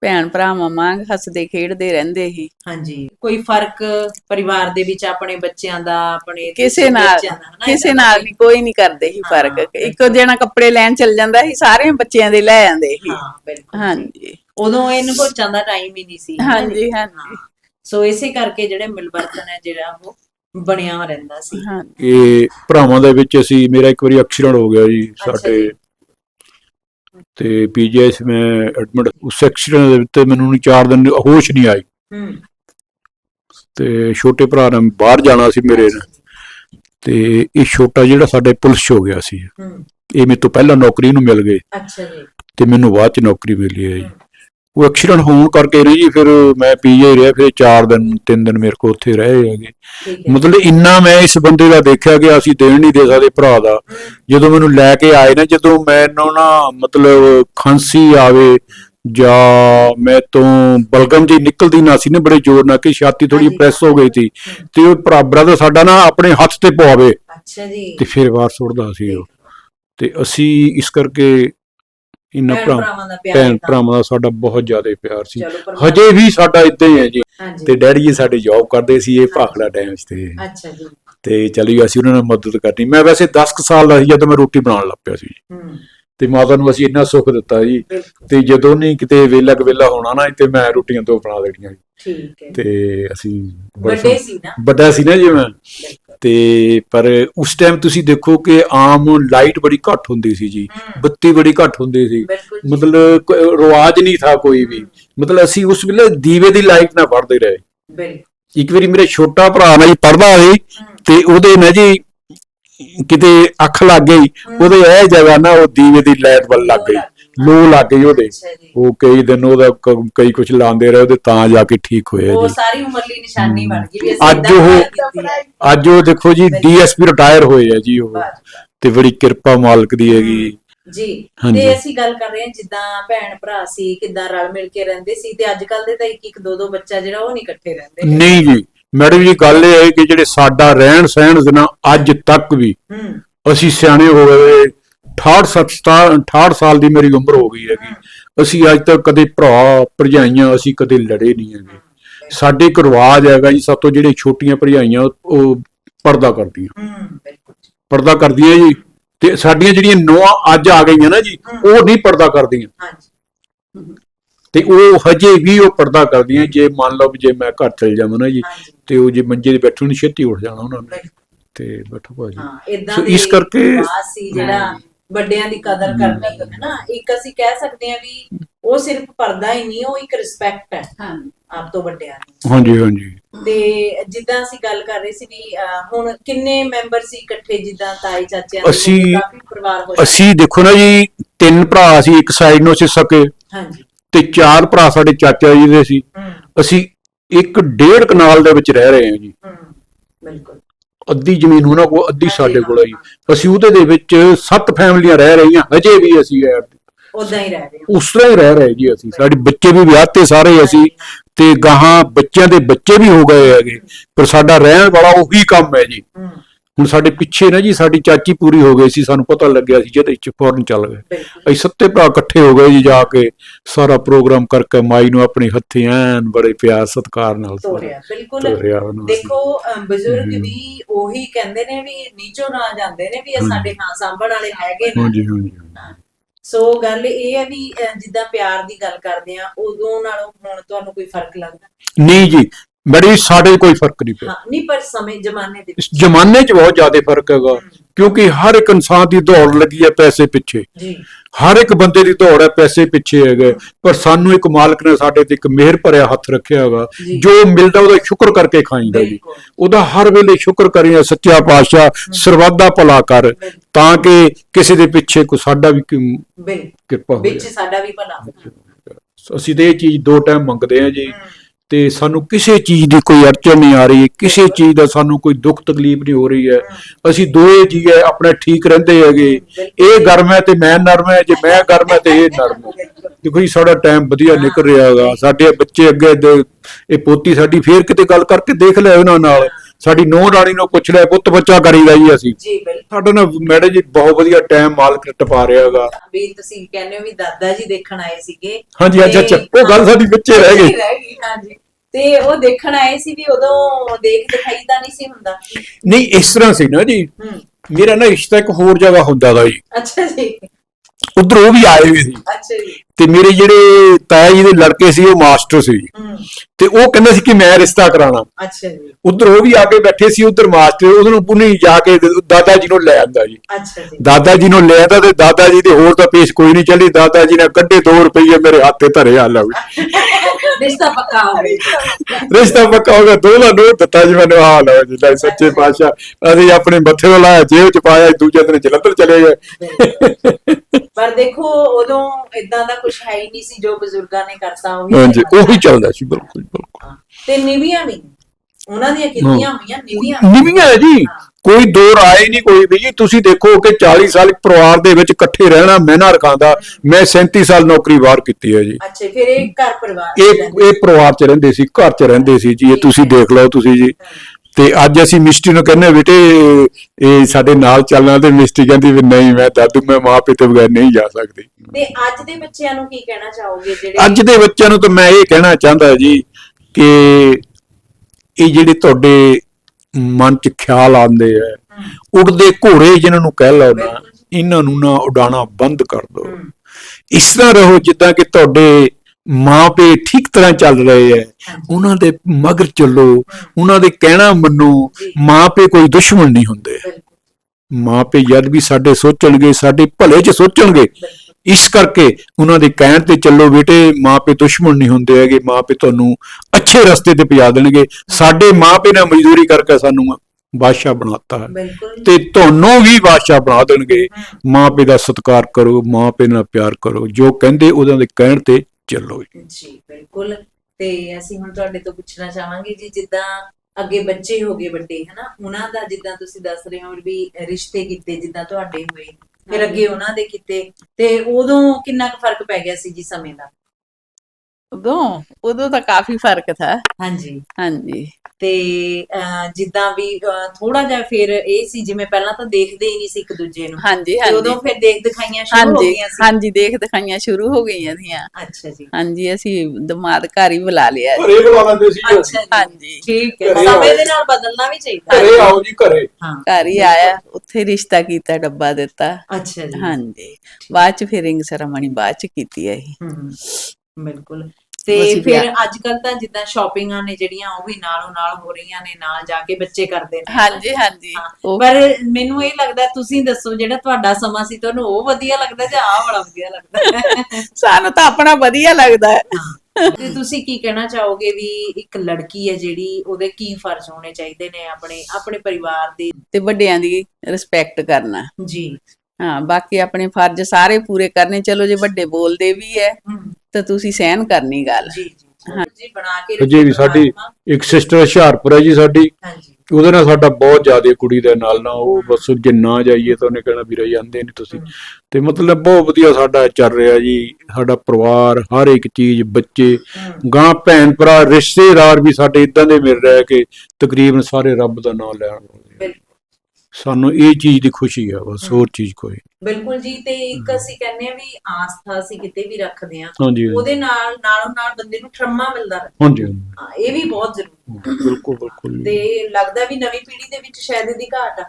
ਭੈਣ ਭਰਾ ਵਾਂਗ ਹੱਸਦੇ ਖੇਡਦੇ ਰਹਿੰਦੇ ਸੀ। ਹਾਂਜੀ। ਕੋਈ ਫ਼ਰਕ ਪਰਿਵਾਰ ਦੇ ਵਿੱਚ ਆਪਣੇ ਬੱਚਿਆਂ ਦਾ ਆਪਣੇ ਕਿਸੇ ਨਾਲ ਕਿਸੇ ਨਾਲ ਕੋਈ- ਵੀ ਕੋਈ ਨਹੀਂ ਕਰਦੇ ਸੀ ਹਾਂ, ਫ਼ਰਕ। ਇੱਕੋ ਜਣਾ ਕੱਪੜੇ ਲੈਣ ਚੱਲ ਜਾਂਦਾ ਸੀ ਸਾਰੇ ਬੱਚਿਆਂ ਦੇ ਲੈ ਆਂਦੇ ਸੀ। ਹਾਂ ਬਿਲਕੁਲ। ਹਾਂਜੀ। ਉਦੋਂ ਇਹਨੂੰ ਕੋਚਾਂ ਦਾ ਟਾਈਮ ਹੀ ਨਹੀਂ ਸੀ? ਹਾਂਜੀ ਹਾਂਜੀ। ਹਾਂ। ਸੋ ਇਸੇ ਕਰਕੇ ਜਿਹੜੇ ਮਿਲਵਰਤਨ ਹੈ ਜਿਹੜਾ ਉਹ ਬਣਿਆ ਰਹਿੰਦਾ ਸੀ। ਹਾਂ। ਇਹ ਭਰਾਵਾਂ ਦੇ ਵਿੱਚ ਅਸੀਂ ਮੇਰਾ ਇੱਕ ਵਾਰੀ ਐਕਸੀਡੈਂਟ ਹੋ ਗਿਆ ਜੀ ਸਾਡੇ। ਤੇ ਪੀਜੀਆਈਸ ਮੈਂ ਐਡਮਿਟ ਉਸ ਐਕਸੀਡੈਂਟ ਦੇ ਵਿੱਚ ਮੈਨੂੰ ਨਹੀਂ 4 ਦਿਨ ਹੋਸ਼ ਨਹੀਂ ਆਈ। ਹੂੰ। ਤੇ ਛੋਟੇ ਭਰਾ ਨੇ ਬਾਹਰ ਜਾਣਾ ਸੀ ਮੇਰੇ ਨੇ ਤੇ ਇਹ ਛੋਟਾ ਜਿਹੜਾ ਸਾਡੇ ਪੁਲਿਸ 'ਚ ਹੋ ਗਿਆ ਸੀ। ਹੂੰ। ਇਹ ਮੇਰੇ ਤੋਂ ਪਹਿਲਾਂ ਨੌਕਰੀ ਨੂੰ ਮਿਲ ਗਏ। ਅੱਛਾ ਜੀ। ਤੇ ਮੈਨੂੰ ਬਾਅਦ 'ਚ ਨੌਕਰੀ ਮਿਲੀ ਹੈ ਜੀ। ਉਹ ਐਕਸੀਡੈਂਟ ਹੋਣ ਕਰਕੇ ਨਾ ਜੀ ਫਿਰ ਮੈਂ ਪੀਜੀਆਈ ਰਿਹਾ ਫਿਰ 4 ਦਿਨ 3 ਦਿਨ ਮੇਰੇ ਕੋਲ ਉੱਥੇ ਰਹੇ ਹੈਗੇ। ਮਤਲਬ ਇੰਨਾ ਮੈਂ ਇਸ ਬੰਦੇ ਦਾ ਦੇਖਿਆ ਕਿ ਅਸੀਂ ਦੇਣ ਨਹੀਂ ਦੇ ਸਕਦੇ ਭਰਾ ਦਾ। ਜਦੋਂ ਮੈਨੂੰ ਲੈ ਕੇ ਆਏ ਨਾ ਜਦੋਂ ਮੈਨੂੰ ਨਾ ਮਤਲਬ ਖਾਂਸੀ ਆਵੇ ਜਾਂ ਮੈਂ ਤੋਂ ਬਲਗਮ ਜੀ ਨਿਕਲਦੀ ਨਾ ਸੀ ਨਾ ਬੜੇ ਜ਼ੋਰ ਨਾਲ ਕਿ ਛਾਤੀ ਥੋੜੀ। ਪ੍ਰੈਸ ਹੋ ਗਈ ਸੀ ਤੇ ਉਹ ਭਰਾ brother ਸਾਡਾ ਨਾ ਆਪਣੇ ਹੱਥ ਤੇ ਪਵਾਵੇ। ਅੱਛਾ ਜੀ। ਤੇ ਫਿਰ ਵਾਰ ਸੁੱਟਦਾ ਸੀ ਉਹ। ਤੇ ਅਸੀਂ ਇਸ ਕਰਕੇ ਇੰਨਾ ਭੈਣ ਭਰਾ ਭਰਾਵਾਂ ਦਾ ਪਿਆਰ ਭੈਣ। ਭਰਾਵਾਂ ਦਾ ਸਾਡਾ ਬਹੁਤ ਜ਼ਿਆਦਾ ਪਿਆਰ ਸੀ। ਚਲੋ ਪਰਮਾਤਮਾ- ਹਜੇ ਵੀ ਸਾਡਾ ਇਦਾਂ ਹੀ ਹੈ ਜੀ। ਹਾਂਜੀ। ਤੇ ਡੈਡੀ ਜੀ ਸਾਡੇ ਜੌਬ ਕਰਦੇ ਸੀ ਇਹ ਭਾਖੜਾ ਟਾਈਮ 'ਚ ਤੇ। ਅੱਛਾ ਜੀ। ਤੇ ਚਲੀ ਅਸੀਂ ਉਹਨਾਂ ਨਾਲ ਮਦਦ ਕਰਨੀ। ਮੈਂ ਵੈਸੇ 10 ਕੁ ਸਾਲ ਦਾ ਸੀ ਜਦੋਂ ਮੈਂ ਰੋਟੀ ਬਣਾਉਣ ਲੱਗ ਪਿਆ ਸੀ ਹੂੰ। ਤੇ ਮਾਤਾ ਨੂੰ ਅਸੀਂ ਇੰਨਾ ਸੁੱਖ ਦਿੱਤਾ ਜੀ। ਬਿਲਕੁਲ। ਤੇ ਜਦੋਂ ਨਹੀਂ ਕਿਤੇ ਵੇਲਾ ਕਵੇਲਾ ਹੋਣਾ ਨਾ ਤੇ ਮੈਂ ਰੋਟੀਆਂ ਤੋਂ ਬਣਾ ਦੇਣੀਆਂ ਜੀ। ਠੀਕ ਹੈ। ਤੇ ਅਸੀਂ ਬੜਾ ਵੱਡੇ ਸੀ ਨਾ। ਵੱਡਾ ਸੀ ਨਾ ਜੀ ਮੈਂ। ਤੇ ਪਰ ਉਸ ਟਾਈਮ ਤੁਸੀਂ ਦੇਖੋ ਕਿ ਆਮ ਲਾਈਟ ਬੜੀ ਘੱਟ ਹੁੰਦੀ ਸੀ ਜੀ ਬੱਤੀ ਬੜੀ ਘੱਟ ਹੁੰਦੀ ਸੀ। ਮਤਲਬ ਰਿਵਾਜ ਨਹੀਂ ਥਾ ਕੋਈ ਵੀ। ਮਤਲਬ ਅਸੀਂ ਉਸ ਵੇਲੇ ਦੀਵੇ ਦੀ ਲਾਈਟ ਨਾਲ ਪੜ੍ਹਦੇ ਰਹੇ। ਬਿਲਕੁਲ। ਇੱਕ ਵਾਰੀ ਮੇਰੇ ਛੋਟਾ ਭਰਾ ਨਾ ਜੀ ਪੜਦਾ ਸੀ ਤੇ ਉਹਦੇ ਨਾ ਜੀ ਕਿਤੇ ਅੱਖ ਲੱਗ ਗਈ। ਉਹਦੇ ਇਹ ਜਗ੍ਹਾ ਨਾ ਉਹ ਦੀਵੇ ਦੀ ਲਾਈਟ ਵੱਲ ਲੱਗ ਗਈ। ਲੋ ਲੱਗ ਗਈ ਉਹਦੇ ਉਹ ਕਈ ਦਿਨ ਉਹਦਾ ਕ- ਕਈ ਕੁਝ ਲਾਉਂਦੇ ਰਹੇ ਉਹਦੇ ਤਾਂ ਜਾ ਕੇ ਠੀਕ ਹੋਇਆ ਉਹ ਜੀ। ਸਾਰੀ ਉਮਰ ਲਈ ਨਿਸ਼ਾਨੀ ਬਣ ਗਈ ਵੀ ਅਸੀਂ ਅੱਜ ਏਦਾਂ ਉਹ- ਪੜ੍ਹਾਈ ਕੀਤੀ ਹੈ। ਅੱਜ ਉਹ ਦੇਖੋ ਜੀ ਡੀਐਸਪੀ ਰਿਟਾਇਰ ਹੋਏ ਆ ਜੀ ਉਹ। ਬਸ, ਬਸ। ਤੇ ਬੜੀ ਕਿਰਪਾ ਮਾਲਕ ਦੀ ਹੈਗੀ। ਜੀ। ਹਾਂਜੀ। ਤੇ ਅਸੀਂ ਗੱਲ ਕਰ ਰਹੇ ਹਾਂ ਜਿੱਦਾਂ ਭੈਣ ਭਰਾ ਸੀ ਕਿੱਦਾਂ ਰਲ ਮਿਲ ਕੇ ਰਹਿੰਦੇ ਸੀ ਤੇ ਅੱਜ ਕੱਲ ਦੇ ਤਾਂ ਇੱਕ ਇੱਕ ਦੋ ਦੋ ਬੱਚਾ ਜਿਹੜਾ ਉਹ ਨਹੀਂ ਇਕੱਠੇ ਰਹਿੰਦੇ ਨਹੀਂ ਜੀ। ਮੈਡਮ ਜੀ ਗੱਲ ਇਹ ਹੈ ਕਿ ਜਿਹੜੇ ਸਾਡਾ ਰਹਿਣ ਸਹਿਣ ਦੇ ਨਾਲ ਅੱਜ ਤੱਕ ਵੀ ਹੂੰ। ਅਸੀਂ ਸਿਆਣੇ ਹੋ ਗਏ 68 67 68 ਸਾਲ ਦੀ ਮੇਰੀ ਉਮਰ ਹੋ ਗਈ ਹੈਗੀ। ਅਸੀਂ ਅੱਜ ਤੱਕ ਕਦੇ ਭਰਾ ਭਰਜਾਈਆਂ ਅਸੀਂ ਕਦੇ ਲੜੇ ਨਹੀਂ ਹੈਗੇ। ਸਾਡੇ ਇੱਕ ਰਿਵਾਜ ਹੈਗਾ ਜੀ ਸਭ ਤੋਂ ਜਿਹੜੇ ਛੋਟੀਆਂ ਭਰਜਾਈਆਂ ਉਹ ਪਰਦਾ ਕਰਦੀਆਂ। ਹੂੰ ਬਿਲਕੁਲ ਜੀ, ਪਰਦਾ ਕਰਦੀਆਂ ਜੀ। ਤੇ ਸਾਡੀਆਂ ਜਿਹੜੀਆਂ ਨੋਆਂ ਅੱਜ ਆ ਗਈਆਂ ਨਾ ਜੀ ਉਹ ਨਹੀਂ ਪਰਦਾ ਕਰਦੀਆਂ। ਹਾਂਜੀ। ਤੇ ਉਹ ਹਜੇ ਵੀ ਉਹ ਪਰਦਾ ਕਰਦੀਆਂ ਜੇ ਮੰਨ ਲਓ ਜੇ ਮੈਂ ਘਰ ਚਲ ਜਾਵਾਂ ਨਾ ਜੀ ਤੇ ਉਹ ਜੇ ਮੰਜੇ ਤੇ ਬੈਠੇ ਨੂੰ ਛੇਤੀ ਉੱਠ ਜਾਣਾ ਉਹਨਾਂ ਨੇ। ਤੇ ਬੈਠੋ ਭਾਜੀ। ਹਾਂ ਇਦਾਂ ਇਸ ਕਰਕੇ- ਜਿਹੜਾ ਵੱਡਿਆਂ ਦੀ ਕਦਰ ਕਰਨੀ ਹੈ ਨਾ। ਇੱਕ ਅਸੀਂ ਕਹਿ ਸਕਦੇ ਹਾਂ ਵੀ ਉਹ ਸਿਰਫ ਪਰਦਾ ਹੀ ਨਹੀਂ ਉਹ ਇੱਕ ਰਿਸਪੈਕਟ ਹੈ ਹਾਂ। ਆਪ ਤੋਂ ਵੱਡਿਆਂ ਦੀ। ਹਾਂਜੀ ਹਾਂਜੀ। ਤੇ ਜਿੱਦਾਂ ਅਸੀਂ ਗੱਲ ਕਰ ਰਹੇ ਸੀ ਵੀ ਹੁਣ ਕਿੰਨੇ ਮੈਂਬਰ ਸੀ ਇਕੱਠੇ ਜਿੱਦਾਂ ਤਾਏ ਚਾਚਿਆਂ ਦੇ? ਅਸੀਂ- ਕਾਫੀ ਪਰਿਵਾਰ ਹੋਏ ਅਸੀਂ ਦੇਖੋ ਨਾ ਜੀ ਤਿੰਨ ਭਰਾ ਸੀ ਇੱਕ ਸਾਈਡ ਨੂੰ ਅਸੀਂ ਸਕੇ। ਹਾਂਜੀ। ਤੇ ਚਾਰ ਭਰਾ ਸਾਡੇ ਚਾਚਾ ਜੀ ਦੇ ਸੀ। ਅਸੀਂ ਇੱਕ ਡੇਢ ਕਨਾਲ ਦੇ ਵਿੱਚ ਰਹਿ ਰਹੇ ਹਾਂ ਜੀ। ਹੂੰ ਬਿਲਕੁਲ। ਅੱਧੀ ਜ਼ਮੀਨ ਉਹਨਾਂ ਕੋਲ ਅੱਧੀ ਸਾਡੇ ਕੋਲ ਆ ਜੀ ਅਸੀਂ ਉਹਦੇ ਦੇ ਵਿੱਚ ਸੱਤ ਫੈਮਲੀਆਂ ਰਹਿ ਰਹੀਆਂ ਹਜੇ ਵੀ ਅਸੀਂ ਉਦਾਂ ਹੀ। ਰਹਿ ਰਹੇ ਹਾਂ। ਉਸ ਤਰ੍ਹਾਂ ਹੀ ਰਹਿ ਰਹੇ ਜੀ ਅਸੀਂ। ਸਾਡੇ ਬੱਚੇ ਵੀ ਵਿਆਹਤੇ ਸਾਰੇ ਅਸੀਂ ਤੇ ਗਾਹਾਂ ਬੱਚਿਆਂ ਦੇ ਬੱਚੇ ਵੀ ਹੋ ਗਏ ਹੈਗੇ। ਪਰ ਸਾਡਾ ਰਹਿਣ ਵਾਲਾ ਉਹੀ ਕੰਮ ਹੈ ਜੀ। ਹੁਣ ਸਾਡੇ ਪਿੱਛੇ ਨਾ ਜੀ ਸਾਡੀ ਚਾਚੀ ਪੂਰੀ ਹੋ ਗਈ ਸੀ ਸਾਨੂੰ ਪਤਾ ਲੱਗਿਆ ਸੀ ਜਿਹਦੇ ਵਿੱਚ ਫੌਰਨ ਚੱਲ ਗਏ। ਅਸੀਂ ਸੱਤੇ ਭਰਾ ਇਕੱਠੇ ਹੋ ਗਏ ਜੀ ਜਾ ਕੇ ਸਾਰਾ ਪ੍ਰੋਗਰਾਮ ਕਰਕੇ ਮਾਈ ਨੂੰ ਆਪਣੇ ਹੱਥੀਂ ਐਨ ਬੜੇ ਪਿਆਰ ਸਤਿਕਾਰ ਨਾਲ ਤੋਰਿਆ ਬਿਲਕੁਲ। ਦੇਖੋ ਬਜ਼ੁਰਗ। ਵੀ ਉਹੀ ਕਹਿੰਦੇ ਨੇ ਵੀ ਨੀਚੋਂ ਨਾ ਜਾਂਦੇ ਨੇ ਵੀ। ਸਾਡੇ ਹਾਂ ਸਾਂਭਣ ਵਾਲੇ ਹੈਗੇ ਨੇ। ਹਾਂਜੀ ਹਾਂਜੀ। ਸੋ ਗੱਲ ਇਹ ਹੈ ਵੀ ਜਿੱਦਾਂ ਪਿਆਰ ਦੀ ਗੱਲ ਕਰਦੇ ਆ ਉਦੋਂ ਨਾਲੋਂ ਹੁਣ ਤੁਹਾਨੂੰ ਕੋਈ ਫ਼ਰਕ ਲੱਗਦਾ? ਨਹੀਂ ਜੀ ਬੜੀ ਸਾਡੇ ਕੋਈ ਫ਼ਰਕ ਨਹੀਂ ਪਿਆ। ਹਾਂ ਨਹੀਂ ਪਰ ਸਮੇਂ ਜ਼ਮਾਨੇ ਦੇ ਇਸ ਜ਼ਮਾਨੇ 'ਚ ਬਹੁਤ ਜ਼ਿਆਦਾ ਫ਼ਰਕ ਹੈਗਾ। ਕਿਉਂਕਿ ਹਰ ਇੱਕ ਇਨਸਾਨ ਦੀ ਦੌੜ ਲੱਗੀ ਹੈ ਪੈਸੇ ਪਿੱਛੇ। ਜੀ। ਹਰ ਇੱਕ ਬੰਦੇ ਦੀ ਦੌੜ ਹੈ ਪੈਸੇ ਪਿੱਛੇ ਹੈਗੇ। ਪਰ ਸਾਨੂੰ ਇੱਕ ਮਾਲਕ ਨੇ ਸਾਡੇ ਤੇ ਇੱਕ ਮਿਹਰ ਭਰਿਆ ਹੱਥ ਰੱਖਿਆ ਹੈਗਾ। ਜੀ। ਜੋ ਮਿਲਦਾ ਉਹਦਾ ਸ਼ੁਕਰ ਕਰਕੇ ਖਾਈਦਾ ਜੀ। ਬਿਲਕੁਲ। ਉਹਦਾ ਹਰ ਵੇਲੇ ਸ਼ੁਕਰ ਕਰੀਏ ਸੱਚਾ ਪਾਤਸ਼ਾਹ ਸਰਬੱਤ ਦਾ ਭਲਾ ਕਰ। ਤਾਂ ਕਿ ਕਿਸੇ ਦੇ ਪਿੱਛੇ ਕੋ ਸਾਡਾ ਵੀ ਬਿਲ ਕਿਰਪਾ ਹੋਵੇ। ਵਿੱਚ ਸਾਡਾ ਵੀ ਭਲਾ ਅਸੀਂ ਤੇ ਇਹ ਚੀਜ਼ ਦੋ ਟਾਈਮ ਮੰਗਦੇ ਆ ਜੀ। ਹਮ, ਤੇ ਸਾਨੂੰ ਕਿਸੇ ਚੀਜ਼ ਦੀ ਕੋਈ ਅੜਚਨ ਨਹੀਂ ਆ ਰਹੀ ਕਿਸੇ ਚੀਜ਼ ਦਾ ਸਾਨੂੰ ਕੋਈ ਦੁੱਖ ਤਕਲੀਫ ਨਹੀਂ ਹੋ ਰਹੀ ਹੈ। ਅਸੀਂ ਦੋਏ ਜੀ ਹੈ ਆਪਣੇ ਠੀਕ ਰਹਿੰਦੇ ਹੈਗੇ। ਇਹ ਗਰਮ ਹੈ ਤੇ ਮੈਂ ਨਰਮ ਹੈ ਜੇ ਮੈਂ ਗਰਮ ਹੈ ਤੇ ਇਹ ਨਰਮ ਹੈ। ਦੇਖੋ ਜੀ ਸਾਡਾ ਟਾਈਮ ਵਧੀਆ ਨਿਕਲ ਰਿਹਾ ਹੈਗਾ। ਸਾਡੇ ਬੱਚੇ ਅੱਗੇ ਇਹ ਪੋਤੀ ਸਾਡੀ ਫੇਰ ਕਿਤੇ ਗੱਲ ਕਰਕੇ ਦੇਖ ਲੈ ਉਹਨਾਂ ਨਾਲ। ਸਾਡੀ ਨੂੰਹ ਰਾਣੀ ਨੂੰ ਪੁੱਛ ਲੈ ਪੁੱਤ ਬੱਚਾ ਕਰੀਦਾ ਜੀ ਅਸੀਂ। ਜੀ ਬਿਲ ਸਾਡਾ ਨਾ ਮੈਡਮ ਜੀ ਬਹੁਤ ਵਧੀਆ ਟਾਈਮ ਮਾਲਕ ਟਪਾ ਰਿਹਾ ਹੈਗਾ। ਵੀ ਤੁਸੀਂ ਕਹਿੰਦੇ ਹੋ ਵੀ ਦਾਦਾ ਜੀ ਦੇਖਣ ਆਏ ਸੀਗੇ। ਹਾਂਜੀ ਅੱਛਾ ਅੱਛਾ। ਉਹ ਗੱਲ ਸਾਡੀ ਵਿੱਚੇ ਰਹਿ ਗਈ। ਰਹਿ ਗਈ ਹਾਂਜੀ। ਤੇ ਉਹ ਦੇਖਣ ਆਏ ਸੀ ਵੀ ਉਦੋਂ ਦੇਖ ਦਿਖਾਈ ਤਾਂ ਨਹੀਂ ਸੀ ਹੁੰਦਾ। ਨਹੀਂ ਇਸ ਤਰ੍ਹਾਂ ਸੀ ਨਾ ਜੀ। ਮੇਰਾ ਨਾ ਰਿਸ਼ਤਾ ਇੱਕ ਹੋਰ ਜਗ੍ਹਾ ਹੁੰਦਾ ਦਾ ਜੀ। ਅੱਛਾ ਜੀ। ਉਧਰ ਉਹ ਵੀ ਆਏ ਹੋਏ ਸੀ। ਅੱਛਾ ਜੀ। ਤੇ ਮੇਰੇ ਜਿਹੜੇ ਤਾਇਆ ਜੀ ਦੇ ਲੜਕੇ ਸੀ ਉਹ ਮਾਸਟਰ ਸੀ। ਤੇ ਉਹ ਕਹਿੰਦੇ ਸੀ ਕਿ ਮੈਂ ਰਿਸ਼ਤਾ ਕਰਾਣਾ ਅੱਛਾ ਜੀ। ਉਧਰ ਉਹ ਵੀ ਆ ਕੇ ਬੈਠੇ ਸੀ ਉਧਰ ਮਾਸਟਰ ਉਹਨਾਂ ਨੂੰ ਪੁਨੀ ਜਾ ਕੇ ਦਾਦਾ ਜੀ ਨੂੰ ਲੈ ਆਂਦਾ ਜੀ। ਅੱਛਾ ਜੀ। ਦਾਦਾ ਜੀ ਨੂੰ ਲੈ ਆਂਦਾ ਤੇ ਦਾਦਾ ਜੀ ਦੇ ਹੋਰ ਤਾਂ ਪੇਸ਼ ਕੋਈ ਨਹੀਂ ਚੱਲੀ ਦਾਦਾ ਜੀ ਨੇ ਕੱਢੇ 2 ਰੁਪਏ ਮੇਰੇ ਹੱਥ ਧਰੇ ਆ ਲਓ ਰਿਸ਼ਤਾ ਪੱਕਾ ਹੋ ਗਿਆ। ਰਿਸ਼ਤਾ ਪੱਕਾ ਹੋ ਗਿਆ ਦੋ ਦਾ ਨੋਟ ਦਿੱਤਾ ਜੀ ਮੈਨੂੰ ਆ ਲਓ ਜੀ ਲੈ ਸੱਚੇ ਪਾਤਸ਼ਾਹ ਅਸੀਂ ਆਪਣੇ ਮੱਥੇ ਨੂੰ ਲਾਇਆ ਜੇਬ ਚ ਪਾਇਆ ਦੂਜੇ ਦਿਨ ਜਲੰਧਰ ਚਲੇ ਗਏ। ਪਰ ਦੇਖੋ ਉਦੋਂ ਇਦਾਂ ਦਾ ਕੁਝ ਹੈ ਹੀ ਨਹੀਂ ਸੀ ਜੋ ਬਜ਼ੁਰਗਾਂ ਨੇ ਕਰਤਾ ਉਹੀ ਹਾਂਜੀ। ਉਹੀ ਚੱਲਦਾ ਸੀ ਬਿਲਕੁਲ ਬਿਲਕੁਲ। ਤੇ ਨਿਵੀਆਂ ਵੀ ਉਹਨਾਂ ਦੀਆਂ ਕੀਤੀਆਂ ਹੋਈਆਂ ਨਿਵੀਆਂ ਨਿਵੀਆਂ ਹੈ ਜੀ। ਕੋਈ ਦੋ ਰਾਏ ਨਹੀਂ ਕੋਈ ਵੀ ਜੀ। ਤੁਸੀਂ ਦੇਖੋ ਕਿ 40 ਸਾਲ ਇੱਕ ਪਰਿਵਾਰ ਦੇ ਵਿੱਚ ਇਕੱਠੇ ਰਹਿਣਾ ਮੈਂ ਨਾ ਰਖਾਂਦਾ। ਮੈਂ 37 ਸਾਲ ਨੌਕਰੀ ਬਾਹਰ ਕੀਤੀ ਹੈ ਜੀ। ਅੱਛਾ ਫਿਰ ਇਹ ਘਰ ਪਰਿਵਾਰ ਇਹ। ਇਹ ਪਰਿਵਾਰ 'ਚ ਰਹਿੰਦੇ ਸੀ ਘਰ 'ਚ ਰਹਿੰਦੇ ਸੀ ਜੀ। ਇਹ ਤੁਸੀਂ ਦੇਖ ਲਓ ਤੁਸੀਂ ਜੀ। ਤੇ ਅੱਜ ਅਸੀਂ ਮਿਸਟਰੀ ਨੂੰ ਕਹਿੰਦੇ ਬੇਟੇ ਇਹ ਸਾਡੇ ਨਾਲ ਚੱਲਣਾ ਤੇ ਮਿਸਟਰੀ ਕਹਿੰਦੀ ਵੀ ਨਹੀਂ ਮੈਂ ਦਾਦੂ ਮੈਂ ਮਾਂ ਪਿਓ ਤੋਂ ਬਗੈਰ ਨਹੀਂ ਜਾ ਸਕਦੀ। ਤੇ ਅੱਜ ਦੇ ਬੱਚਿਆਂ ਨੂੰ ਕੀ ਕਹਿਣਾ ਚਾਹੋਗੇ ਜਿਹੜੇ ਅੱਜ ਦੇ ਬੱਚਿਆਂ ਨੂੰ ਤਾਂ ਮੈਂ ਇਹ ਕਹਿਣਾ ਚਾਹੁੰਦਾ ਜੀ ਕਿ ਇਹ ਜਿਹੜੇ ਤੁਹਾਡੇ ਮਨ 'ਚ ਖਿਆਲ ਆਉਂਦੇ ਆ ਉੜਦੇ ਘੋੜੇ ਜਿਨ੍ਹਾਂ ਨੂੰ ਕਹਿ ਲਓ ਨਾ। ਇਹਨਾਂ ਨੂੰ ਨਾ ਉਡਾਣਾ ਬੰਦ ਕਰ ਦਿਓ ਇਸ ਤਰ੍ਹਾਂ ਰਹੋ ਜਿੱਦਾਂ ਕਿ ਤੁਹਾਡੇ ਮਾਪੇ ਠੀਕ ਤਰ੍ਹਾਂ ਚੱਲ ਰਹੇ ਹਾਂਜੀ। ਉਹਨਾਂ ਦੇ ਮਗਰ ਚੱਲੋ ਉਹਨਾਂ ਦੇ ਕਹਿਣਾ ਮੰਨੋ। ਮਾਪੇ ਕੋਈ ਦੁਸ਼ਮਣ ਨਹੀਂ ਹੁੰਦੇ। ਮਾਪੇ ਜਦ ਵੀ ਸਾਡੇ ਸੋਚਣਗੇ ਸਾਡੇ ਭਲੇ 'ਚ ਸੋਚਣਗੇ ਇਸ ਕਰਕੇ ਉਹਨਾਂ ਦੇ ਕਹਿਣ ਤੇ ਚੱਲੋ ਬੇਟੇ ਮਾਪੇ ਦੁਸ਼ਮਣ ਨਹੀਂ ਹੁੰਦੇ ਹੈਗੇ ਮਾਪੇ ਤੁਹਾਨੂੰ ਅੱਛੇ ਰਸਤੇ ਤੇ ਪਜਾ ਦੇਣਗੇ। ਸਾਡੇ ਮਾਪੇ ਨੇ ਮਜ਼ਦੂਰੀ ਕਰਕੇ ਸਾਨੂੰ ਬਾਦਸ਼ਾਹ ਬਣਾਤਾ ਹੈ। ਤੇ ਤੁਹਾਨੂੰ ਵੀ ਬਾਦਸ਼ਾਹ ਬਣਾ ਦੇਣਗੇ। ਮਾਪੇ ਦਾ ਸਤਿਕਾਰ ਕਰੋ ਮਾਪੇ ਨਾਲ ਪਿਆਰ ਕਰੋ। ਜੋ ਕਹਿੰਦੇ ਉਹਨਾਂ ਦੇ ਕਹਿਣ ਤੇ ਚੱਲੋ ਜੀ ਬਿਲਕੁਲ। ਤੇ ਅਸੀਂ ਹੁਣ ਤੁਹਾਡੇ ਤੋਂ ਪੁੱਛਣਾ ਚਾਹਾਂਗੇ ਜੀ ਜਿੱਦਾਂ ਅੱਗੇ ਬੱਚੇ ਹੋ ਗਏ ਵੱਡੇ ਹਨਾ? ਉਹਨਾਂ ਦਾ ਜਿੱਦਾਂ ਤੁਸੀਂ ਦੱਸ ਰਹੇ ਹੋ ਵੀ ਰਿਸ਼ਤੇ ਕੀਤੇ ਜਿੱਦਾਂ ਤੁਹਾਡੇ ਹੋਏ। ਫਿਰ ਅੱਗੇ ਉਹਨਾਂ ਦੇ ਕੀਤੇ ਤੇ ਉਦੋਂ ਕਿੰਨਾ ਕੁ ਫ਼ਰਕ ਪੈ ਗਿਆ ਸੀ ਜੀ ਸਮੇਂ ਦਾ? ਉਦੋਂ ਉਦੋਂ ਤਾਂ ਕਾਫੀ ਫ਼ਰਕ ਥਾ। ਹਾਂਜੀ। ਹਾਂਜੀ। ਤੇ ਅਹ, ਜਿੱਦਾਂ ਵੀ ਥੋੜਾ ਜਿਹਾ ਫਿਰ ਇਹ ਸੀ ਜਿਵੇਂ ਪਹਿਲਾਂ ਤਾਂ ਦੇਖਦੇ ਹੀ ਨਹੀਂ ਸੀ ਇੱਕ ਦੂਜੇ ਨੂੰ। ਹਾਂਜੀ ਤੇ ਹਾਂਜੀ। ਉਦੋਂ ਫਿਰ ਦੇਖ ਦਿਖਾਈਆਂ ਸ਼ੁਰੂ ਹੋ ਹਾਂਜੀ ਗਈਆਂ ਸੀ। ਹਾਂਜੀ ਦੇਖ ਦਿਖਾਈਆਂ ਸ਼ੁਰੂ ਹੋ ਗਈਆਂ ਥੀਆਂ ਅੱਛਾ ਜੀ। ਹਾਂਜੀ ਅਸੀਂ ਦਮਾਦ ਘਰ ਹੀ ਬੁਲਾ ਲਿਆ ਜੀ। ਘਰੇ ਬੁਲਾ ਲੈਂਦੇ ਸੀ। ਅੱਛਾ ਜੀ। ਹਾਂਜੀ। ਠੀਕ ਹੈ। ਘਰੇ ਆਓ। ਸਮੇਂ ਦੇ ਨਾਲ ਬਦਲਣਾ ਵੀ ਚਾਹੀਦਾ। ਘਰੇ ਆਓ ਜੀ ਘਰੇ। ਹਾਂ। ਘਰ ਹੀ ਆਇਆ ਉੱਥੇ ਰਿਸ਼ਤਾ ਕੀਤਾ ਡੱਬਾ ਦਿੱਤਾ। ਅੱਛਾ ਜੀ। ਹਾਂਜੀ। ਬਾਅਦ ਚ ਫਿਰ ਰਿੰਗ ਸੈਰਾਮਨੀ ਬਾਅਦ ਚ ਕੀਤੀ ਹੈ। ਹਮ, ਬਿਲਕੁਲ। ਤੇ ਫਿਰ ਅੱਜ ਕੱਲ ਤਾਂ ਜਿੱਦਾਂ ਸ਼ਾਪਿੰਗਾਂ ਨੇ ਜਿਹੜੀਆਂ ਉਹ ਵੀ ਨਾਲੋਂ ਨਾਲ ਹੋ ਰਹੀਆਂ ਨੇ ਨਾਲ ਜਾ ਕੇ ਬੱਚੇ ਕਰਦੇ ਨੇ। ਹਾਂਜੀ ਹਾਂਜੀ। ਪਰ ਮੈਨੂੰ ਇਹ ਲੱਗਦਾ ਤੁਸੀਂ ਦੱਸੋ ਜਿਹੜਾ ਤੁਹਾਡਾ ਸਮਾਂ ਸੀ ਤੁਹਾਨੂੰ ਉਹ ਵਧੀਆ ਲੱਗਦਾ ਜਾਂ ਆਹ ਬੜਾ ਵਧੀਆ ਲੱਗਦਾ? ਸਾਨੂੰ ਤਾਂ ਆਪਣਾ ਵਧੀਆ ਲੱਗਦਾ ਹੈ। ਤੇ ਤੁਸੀਂ ਕੀ ਕਹਿਣਾ ਚਾਹੋਗੇ ਵੀ ਇੱਕ ਲੜਕੀ ਹੈ ਜਿਹੜੀ ਉਹਦੇ ਕੀ ਫਰਜ਼ ਹੋਣੇ ਚਾਹੀਦੇ ਨੇ ਆਪਣੇ ਆਪਣੇ ਪਰਿਵਾਰ ਦੇ? ਤੇ ਵੱਡਿਆਂ ਦੀ ਰਿਸਪੈਕਟ ਕਰਨਾ। ਜੀ। ਹਾਂ ਬਾਕੀ ਆਪਣੇ ਫਰਜ਼ ਸਾਰੇ ਪੂਰੇ ਕਰਨੇ। ਚਲੋ ਜੇ ਵੱਡੇ ਬੋਲਦੇ ਵੀ ਹੈ। ਤਾਂ ਤੁਸੀਂ ਸਹਿਨ ਕਰਨੀ ਗੱਲ। ਜੀ ਜੀ ਜੀ। ਬਣਾ ਕੇ ਅਜੇ ਵੀ ਸਾਡੀ ਪਰਮਾਤਮਾ। ਇੱਕ ਸਿਸਟਰ ਹੁਸ਼ਿਆਰਪੁਰ ਹੈ ਜੀ ਸਾਡੀ। ਹਾਂਜੀ। ਉਹਦੇ ਨਾਲ ਸਾਡਾ ਬਹੁਤ ਜ਼ਿਆਦਾ ਕੁੜੀ ਦੇ ਨਾਲ ਨਾ ਉਹ ਬਸ ਜੇ ਨਾ ਜਾਈਏ ਤਾਂ ਉਹਨੇ ਕਹਿਣਾ ਵੀਰੇ ਜਾਂਦੇ ਨਹੀਂ ਤੁਸੀਂ। ਤੇ ਮਤਲਬ ਬਹੁਤ ਵਧੀਆ ਸਾਡਾ ਚੱਲ ਰਿਹਾ ਜੀ। ਸਾਡਾ ਪਰਿਵਾਰ ਹਰ ਇੱਕ ਚੀਜ਼ ਬੱਚੇ ਗਾਂ ਭੈਣ ਭਰਾ ਰਿਸ਼ਤੇਦਾਰ ਵੀ ਸਾਡੇ ਇਦਾਂ ਦੇ ਮਿਲ ਰਹੇ ਕਿ ਤਕਰੀਬਨ ਸਾਰੇ ਰੱਬ ਦਾ ਨਾਮ ਲੈਣ ਵਾਲੇ ਆ। ਬਿਲਕੁਲ। ਸਾਨੂੰ ਇਹ ਚੀਜ਼ ਦੀ ਖੁਸ਼ੀ ਆ ਬਸ ਹੋਰ ਚੀਜ਼ ਕੋਈ। ਬਿਲਕੁਲ ਜੀ ਤੇ ਇੱਕ ਅਸੀਂ ਕਹਿੰਦੇ ਆ ਵੀ ਆਸਥਾ ਅਸੀਂ ਕਿਤੇ ਵੀ ਰੱਖਦੇ ਆ ਹਾਂਜੀ ਉਹਦੇ ਨਾਲ ਨਾਲੋਂ ਨਾਲ ਬੰਦੇ ਨੂੰ ਠਰਮਾ ਮਿਲਦਾ ਰਹੇ। ਹਾਂਜੀ। ਹਾਂ, ਇਹ ਵੀ ਬਹੁਤ ਜ਼ਰੂਰੀ ਹੈ। ਬਿਲਕੁਲ ਬਿਲਕੁਲ ਤੇ ਲੱਗਦਾ ਵੀ ਨਵੀਂ ਪੀੜ੍ਹੀ ਦੇ ਵਿੱਚ ਸ਼ਾਇਦ ਇਹਦੀ ਘਾਟ ਆ।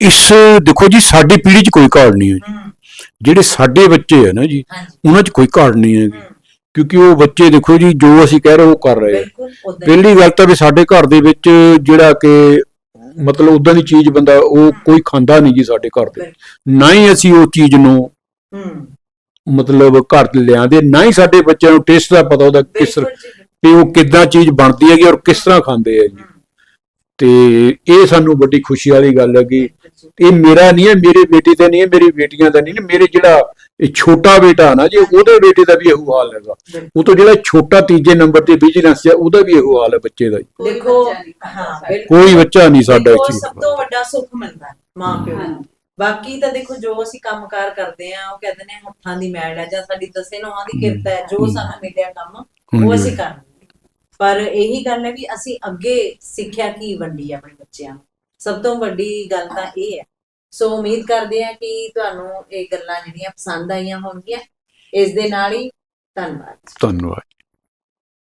ਇਸ ਦੇਖੋ ਜੀ ਸਾਡੀ ਪੀੜ੍ਹੀ 'ਚ ਕੋਈ ਘਾੜ ਨਹੀਂ ਹੈ ਜੀ। ਹਮ, ਜਿਹੜੇ ਸਾਡੇ ਬੱਚੇ ਹੈ ਨਾ ਜੀ ਹਾਂਜੀ। ਉਹਨਾਂ 'ਚ ਕੋਈ ਘਾੜ ਨਹੀਂ ਹੈਗੀ ਹਮ, ਕਿਉਂਕਿ ਉਹ ਬੱਚੇ ਦੇਖੋ ਜੀ ਜੋ ਅਸੀਂ ਕਹਿ ਰਹੇ ਉਹ ਕਰ ਰਹੇ ਆ। ਬਿਲਕੁਲ ਉਦਾਂ ਹੀ। ਪਹਿਲੀ ਗੱਲ ਤਾਂ ਵੀ ਸਾਡੇ ਘਰ ਦੇ ਵਿੱਚ ਜਿਹੜਾ ਕਿ ਮਤਲਬ ਉਦਾਂ ਦੀ ਚੀਜ਼ ਬੰਦਾ ਉਹ ਕੋਈ ਖਾਂਦਾ ਨਹੀਂ ਜੀ ਸਾਡੇ ਘਰ ਦੇ। ਨਾ ਹੀ ਅਸੀਂ ਉਹ ਚੀਜ਼ ਨੂੰ ਮਤਲਬ ਘਰ ਤੇ ਲਿਆਂਦੇ ਨਾ ਹੀ ਸਾਡੇ ਬੱਚਿਆਂ ਨੂੰ ਟੇਸਟ ਦਾ ਪਤਾ ਉਹਦਾ ਕਿਸ ਵੀ ਉਹ ਕਿੱਦਾਂ ਚੀਜ਼ ਬਣਦੀ ਹੈਗੀ ਔਰ ਕਿਸ ਤਰ੍ਹਾਂ ਖਾਂਦੇ ਆ ਜੀ। ਤੇ ਇਹ ਸਾਨੂੰ ਵੱਡੀ ਖੁਸ਼ੀ ਵਾਲੀ ਗੱਲ ਹੈਗੀ ਬਿਲਕੁਲ ਜੀ। ਇਹ ਮੇਰਾ ਨਹੀਂ ਹੈ ਮੇਰੇ ਬੇਟੇ ਦਾ ਨਹੀਂ ਹੈ ਮੇਰੀ ਬੇਟੀਆਂ ਦਾ ਨਹੀਂ ਮੇਰੇ ਜਿਹੜਾ ਇਹ ਛੋਟਾ ਬੇਟਾ ਨਾ ਜੀ ਉਹਦੇ ਬੇਟੇ ਦਾ ਵੀ ਇਹੋ ਹਾਲ ਹੈਗਾ। ਉਹ ਤੋਂ ਜਿਹੜਾ ਛੋਟਾ ਤੀਜੇ ਨੰਬਰ ਤੇ ਵਿਜੀਲੈਂਸ ਹੈ ਉਹਦਾ ਵੀ ਇਹੋ ਹਾਲ ਹੈ ਬੱਚੇ ਦਾ ਕੋਈ ਦੇਖੋ ਬੱਚਾ ਨਹੀਂ ਹਾਂ ਸਾਡਾ। ਬਿਲਕੁਲ। ਕੋਈ ਬੱਚਾ ਨਹੀਂ ਸਾਡਾ ਦੇਖੋ, ਇੱਥੇ ਸਭ ਤੋਂ ਵੱਡਾ ਸੁੱਖ ਮਿਲਦਾ ਮਾਂ ਪਿਓ ਨੂੰ। ਬਾਕੀ ਤਾਂ ਦੇਖੋ ਜੋ ਅਸੀਂ ਕੰਮਕਾਰ ਕਰਦੇ ਆ ਉਹ ਕਹਿੰਦੇ ਨੇ ਹੱਥਾਂ ਦੀ ਮੈਲ ਹੈ ਜਾਂ ਸਾਡੀ ਦਸੇ ਨੋਹਾਂ ਦੀ ਕਿਰਤ ਹੈ ਜੋ ਸਾਨੂੰ ਮਿਲਿਆ ਕੰਮ ਉਹ। ਅਸੀਂ ਕਰਨਾ ਪਰ ਇਹੀ ਗੱਲ ਹੈ ਵੀ ਅਸੀਂ ਅੱਗੇ ਸਿੱਖਿਆ ਕੀ ਵੰਡੀ ਆਪਣੇ ਬੱਚਿਆਂ ਨੂੰ? ਸਭ ਤੋਂ ਵੱਡੀ ਗੱਲ ਤਾਂ ਇਹ ਹੈ ਸੋ ਉਮੀਦ ਕਰਦੇ ਹਾਂ ਕਿ ਤੁਹਾਨੂੰ ਇਹ ਗੱਲਾਂ ਜਿਹੜੀਆਂ ਪਸੰਦ ਆਈਆਂ ਹੋਣਗੀਆਂ। ਇਸ ਦੇ ਨਾਲ ਹੀ ਧੰਨਵਾਦ। ਧੰਨਵਾਦ।